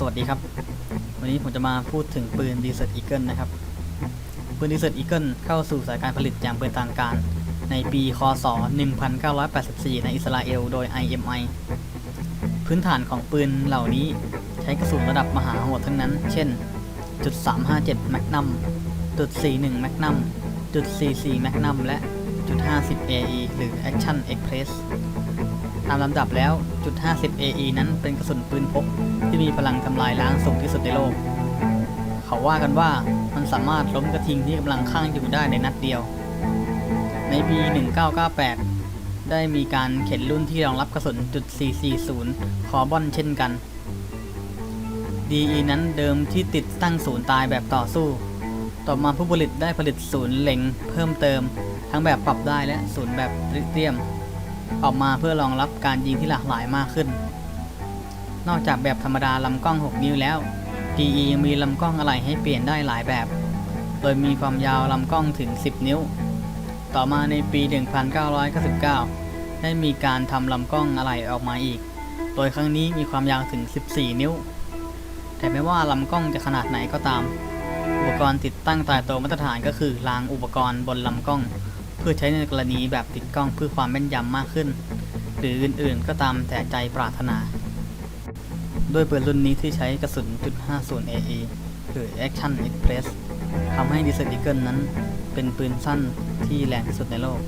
สวัสดีครับ วันนี้ผมจะมาพูดถึงปืน Desert Eagle นะครับ ปืน Desert Eagle เข้าสู่สายการผลิตอย่างเป็นทางการ ในปีคศ 1984 ในอิสราเอล โดย IMI พื้นฐานของปืนเหล่านี้ใช้กระสุนระดับมหาโหดทั้งนั้น เช่นจุด357 Magnum จุด41 Magnum จุด44 Magnum และ 50 AE หรือ Action Express ตามลำดับแล้วจุด50 AE นั้นเป็นกระสุนปืนพกที่มีพลังทำลายล้างสูงที่สุดในโลก เขาว่ากันว่ามันสามารถล้มกระทิงที่กำลังข้างอยู่ได้ในนัดเดียว ในปี 1998 ได้มีการเข็นรุ่นที่รองรับกระสุนจุด440 คอร์บอนเช่นกัน DE นั้นเดิมที่ติดตั้งศูนย์ตายแบบต่อสู้ ต่อมาผู้ผลิตได้ผลิตศูนย์เล็งเพิ่มเติม ทั้งแบบปรับได้และศูนย์แบบริเรียม ออกมาเพื่อรองรับการยิงที่หลากหลายมากขึ้น นอกจากแบบธรรมดาลำกล้อง 6 นิ้วแล้ว DE ยังมีลำกล้องอะไหล่ให้เปลี่ยนได้หลายแบบ โดยมีความยาวลำกล้องถึง 10 นิ้ว ต่อมาในปี 1999 ได้มีการทำลำกล้องอะไหล่ออกมาอีก โดยครั้งนี้มีความยาวถึง 14 นิ้ว แต่ไม่ว่าลำกล้องจะขนาดไหนก็ตาม ปกรณ์ติดตั้งตายตัวมาตรฐานก็คือรางอุปกรณ์บนลำกล้อง เพื่อใช้ในกรณีแบบติดกล้องเพื่อความแม่นยำมากขึ้น หรืออื่นๆก็ตามแต่ใจปรารถนา ด้วยปืนรุ่นนี้ที่ใช้กระสุนจุด50 AE หรือ Action Express ทำให้ Desert Eagle นั้นเป็นปืนสั้นที่แรงที่สุดในโลก